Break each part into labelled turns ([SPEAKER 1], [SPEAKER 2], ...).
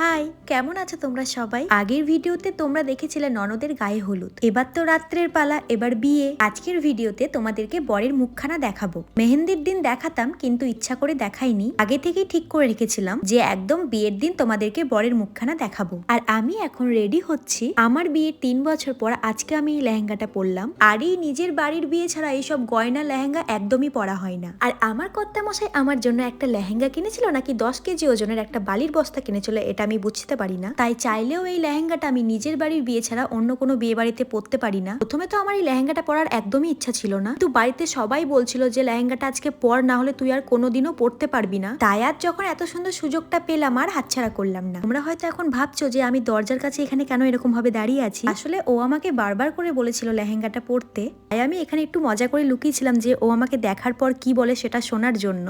[SPEAKER 1] High, কেমন আছো তোমরা সবাই? আগের ভিডিওতে তোমরা দেখেছিলে ননদের গায়ে হলুদ। এবার তো রাত্রের পালা, এবার বিয়ে। আজকের ভিডিওতে তোমাদেরকে বরের মুখখানা দেখাবো। মেহেন্দির দিন দেখাতাম, কিন্তু ইচ্ছা করে দেখাইনি। আগে থেকেই ঠিক করে রেখেছিলাম যে একদম বিয়ের দিন তোমাদেরকে বরের মুখখানা দেখাবো। আর আমি এখন রেডি হচ্ছি। আমার বিয়ের তিন বছর পর আজকে আমি এই লেহেঙ্গাটা পরলাম। আর এই নিজের বাড়ির বিয়ে ছাড়া এইসব গয়না, লেহেঙ্গা একদমই পরা হয় না। আর আমার কর্তা মশাই আমার জন্য একটা লেহেঙ্গা কিনেছিল, নাকি দশ কেজি ওজনের একটা বালির বস্তা কিনেছিল, এটা আমি বুঝতে পারি না। তাই চাইলেও এই লেহেঙ্গাটা আমি নিজের বাড়ির বিয়ে ছাড়া অন্য কোনো বিয়ে বাড়িতে পরতে পারি না। প্রথমে তো আমার এই লেহেঙ্গাটা পরার একদমই ইচ্ছা ছিল না। কিন্তু বাড়িতে সবাই বলছিল যে, লেহেঙ্গাটা আজকে পর না হলে তুই আর কোনোদিনও পরতে পারবি না। তাই আর যখন এত সুন্দর সুযোগটা পেলাম, আর হাতছাড়া করলাম না। তোমরা হয়তো এখন ভাবছ যে, আমি দরজার কাছে এখানে কেন এরকম ভাবে দাঁড়িয়ে আছি? আসলে ও আমাকে বারবার করে বলেছিল লেহেঙ্গাটা পরতে। তাই আমি এখানে একটু মজা করে লুকিয়েছিলাম যে, ও আমাকে দেখার পর কি বলে সেটা শোনার জন্য।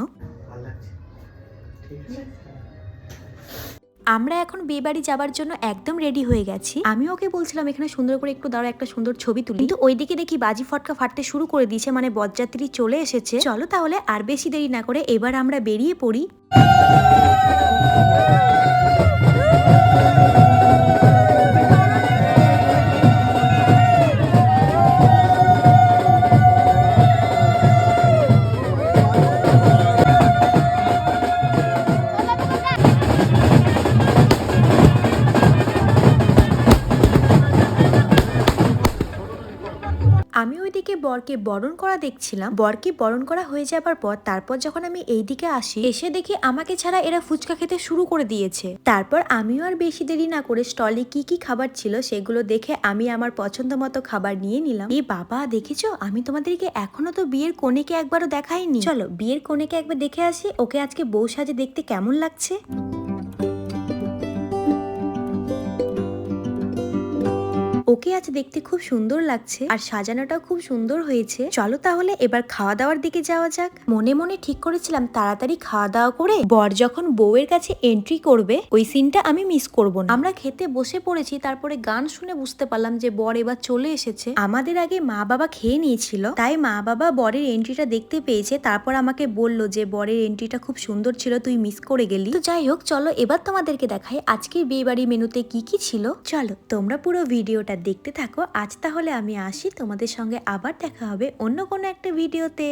[SPEAKER 2] ঠিক আছে।
[SPEAKER 1] আমরা এখন বিয়ে বাড়ি যাবার জন্য একদম রেডি হয়ে গেছি। আমি ওকে বলছিলাম এখানে সুন্দর করে একটু দাঁড়া একটা সুন্দর ছবি তুলি। কিন্তু ওইদিকে দেখি বাজি ফটকা ফাটতে শুরু করে দিয়েছে মানে বরযাত্রী চলে এসেছে। চলো তাহলে আর বেশি দেরি না করে এবার আমরা বেরিয়ে পড়ি। আমি ওইদিকে বরকে বরণ করা দেখছিলাম। বরকে বরণ করা হয়ে যাবার পর তারপর যখন আমি এই দিকে আসি, এসে দেখি আমাকে ছাড়া এরা ফুচকা খেতে শুরু করে দিয়েছে। তারপর আমিও আর বেশি দেরি না করে স্টলে কি কি খাবার ছিল সেগুলো দেখে আমি আমার পছন্দ মতো খাবার নিয়ে নিলাম। এই বাবা, দেখেছ? আমি তোমাদেরকে এখনও তো বিয়ের কোণেকে একবারও দেখাইনি। চলো, বিয়ের কোণেকে একবার দেখে আসি। ওকে আজকে বউ সাজে দেখতে কেমন লাগছে? ওকে আজ দেখতে খুব সুন্দর লাগছে আর সাজানোটাও খুব সুন্দর হয়েছে। চলো তাহলে এবার খাওয়া দাওয়ার দিকে যাওয়া যাক। মনে মনে ঠিক করেছিলাম তাড়াতাড়ি খাওয়া দাওয়া করে বর যখন বউয়ের কাছে এন্ট্রি করবে, ওই সিনটা আমি মিস করব না। আমরা খেতে বসে পড়েছি, তারপরে গান শুনে বুঝতে পারলাম যে বর এবার চলে এসেছে। আমাদের আগে মা বাবা খেয়ে নিয়েছিল, তাই মা বাবা বরের এন্ট্রিটা দেখতে পেয়েছে, তারপর আমাকে বলল যে বরের এন্ট্রিটা খুব সুন্দর ছিল, তুই মিস করে গেলি। তো যাই হোক, চলো এবার তোমাদেরকে দেখাই আজকের বিয়ে বাড়ি মেনুতে কি কি ছিল। চলো, তোমরা পুরো ভিডিওটা দেখতে থাকো। আজ তাহলে আমি আসি। তোমাদের সঙ্গে আবার দেখা হবে অন্য কোনো একটা ভিডিওতে।